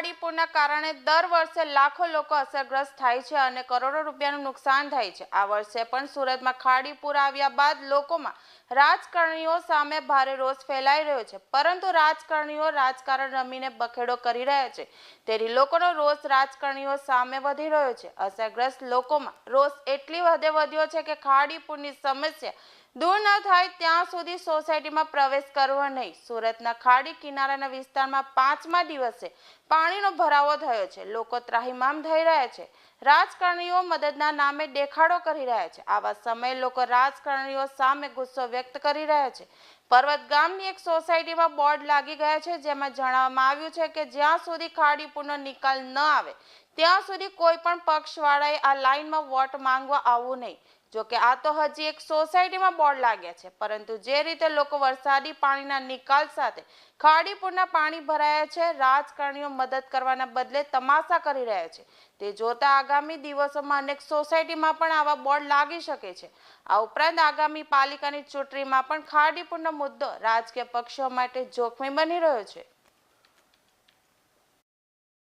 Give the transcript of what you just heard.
પૂરના કારણે દર વર્ષે લાખો લોકો અસરગ્રસ્ત થાય છે અને કરોડો રૂપિયાનું નુકસાન થાય છે. આ વર્ષે પણ સુરતમાં ખાડી પૂર આવ્યા બાદ લોકોમાં રાજકારણીઓ સામે ભારે રોષ ફેલાઈ રહ્યો છે. પરંતુ રાજકારણીઓ રાજકારણ રમીને બખેડો કરી રહ્યા છે. તેથી લોકોનો રોષ રાજકારણીઓ સામે વધી રહ્યો છે. અસરગ્રસ્ત લોકોમાં રોષ એટલી હદે વધ્યો છે કે ખાડી પૂરની સમસ્યા દૂર ન થાય ત્યાં સુધી સોસાયટીમાં પ્રવેશ કરવો નહીં. સુરતના ખાડી કિનારાના વિસ્તારમાં પાંચમા દિવસે પાણીનો ભરાવો થયો છે. લોકો ત્રાહિમામ થઈ રહ્યા છે. રાજકારણીઓ મદદના નામે દેખાડો કરી રહ્યા છે. આવા સમયે લોકો રાજકારણીઓ સામે ગુસ્સો વ્યક્ત કરી રહ્યા છે. પર્વત ગામની એક સોસાયટીમાં બોર્ડ લાગી ગયા છે. જેમાં જણાવવામાં આવ્યું છે કે જ્યાં સુધી ખાડી પૂરનો નિકાલ ન આવે, ત્યાં સુધી કોઈ પણ પક્ષવાળાએ આ લાઇનમાં વોટ માંગવા આવવું નહીં. જોકે આ તો હજી એક સોસાયટીમાં બોર્ડ લાગ્યા છે, પરંતુ જે રીતે લોકો વરસાદી પાણીના નિકાલ સાથે ખાડીપુરના પાણી ભરાયા છે, રાજકારણીઓ મદદ કરવાના બદલે તમાશા કરી રહ્યા છે. તે જોતા આગામી દિવસોમાં અનેક સોસાયટીમાં પણ આવા બોર્ડ લાગી શકે છે. આ ઉપરાંત આગામી પાલિકાની ચૂંટણીમાં પણ ખાડીપુરનો મુદ્દો રાજકીય પક્ષો માટે જોખમી બની રહ્યો છે.